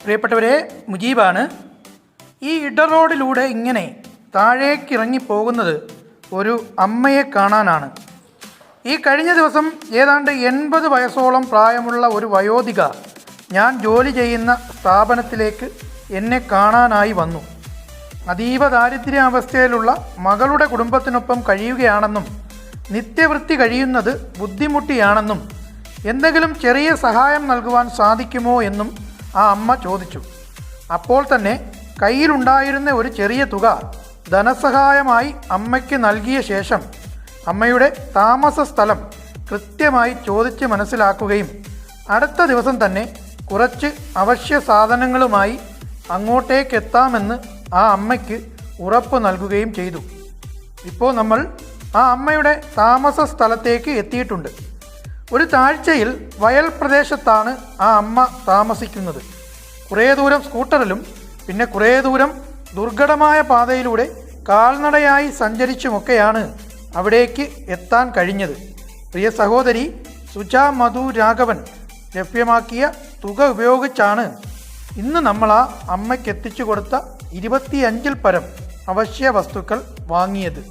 പ്രിയപ്പെട്ടവരെ മുജീബാണ് ഈ ഇട റോഡിലൂടെ ഇങ്ങനെ താഴേക്കിറങ്ങി പോകുന്നത് ഒരു അമ്മയെ കാണാനാണ്. ഈ കഴിഞ്ഞ ദിവസം ഏതാണ്ട് എൺപത് വയസ്സോളം പ്രായമുള്ള ഒരു വയോധിക ഞാൻ ജോലി ചെയ്യുന്ന സ്ഥാപനത്തിലേക്ക് എന്നെ കാണാനായി വന്നു. അതീവ ദാരിദ്ര്യാവസ്ഥയിലുള്ള മകളുടെ കുടുംബത്തിനൊപ്പം കഴിയുകയാണെന്നും നിത്യവൃത്തി കഴിയുന്നത് ബുദ്ധിമുട്ടിയാണെന്നും എന്തെങ്കിലും ചെറിയ സഹായം നൽകുവാൻ സാധിക്കുമോ എന്നും ആ അമ്മ ചോദിച്ചു. അപ്പോൾ തന്നെ കയ്യിലുണ്ടായിരുന്ന ഒരു ചെറിയ തുക ധനസഹായമായി അമ്മയ്ക്ക് നൽകിയ ശേഷം അമ്മയുടെ താമസ സ്ഥലം കൃത്യമായി ചോദിച്ച് മനസ്സിലാക്കുകയും അടുത്ത ദിവസം തന്നെ കുറച്ച് അവശ്യ സാധനങ്ങളുമായി അങ്ങോട്ടേക്ക് എത്താമെന്ന് ആ അമ്മയ്ക്ക് ഉറപ്പ് നൽകുകയും ചെയ്തു. ഇപ്പോൾ നമ്മൾ ആ അമ്മയുടെ താമസ സ്ഥലത്തേക്ക് എത്തിയിട്ടുണ്ട്. ഒരു താഴ്ചയിൽ വയൽ പ്രദേശത്താണ് ആ അമ്മ താമസിക്കുന്നത്. കുറേ ദൂരം സ്കൂട്ടറിലും പിന്നെ കുറേ ദൂരം ദുർഘടമായ പാതയിലൂടെ കാൽനടയായി സഞ്ചരിച്ചുമൊക്കെയാണ് അവിടേക്ക് എത്താൻ കഴിഞ്ഞത്. പ്രിയ സഹോദരി സുജ മധു രാഘവൻ ലഭ്യമാക്കിയ തുക ഉപയോഗിച്ചാണ് ഇന്ന് നമ്മൾ ആ അമ്മയ്ക്ക് എത്തിച്ചു കൊടുത്ത ഇരുപത്തിയഞ്ചിൽ പരം അവശ്യ വസ്തുക്കൾ വാങ്ങിയത്.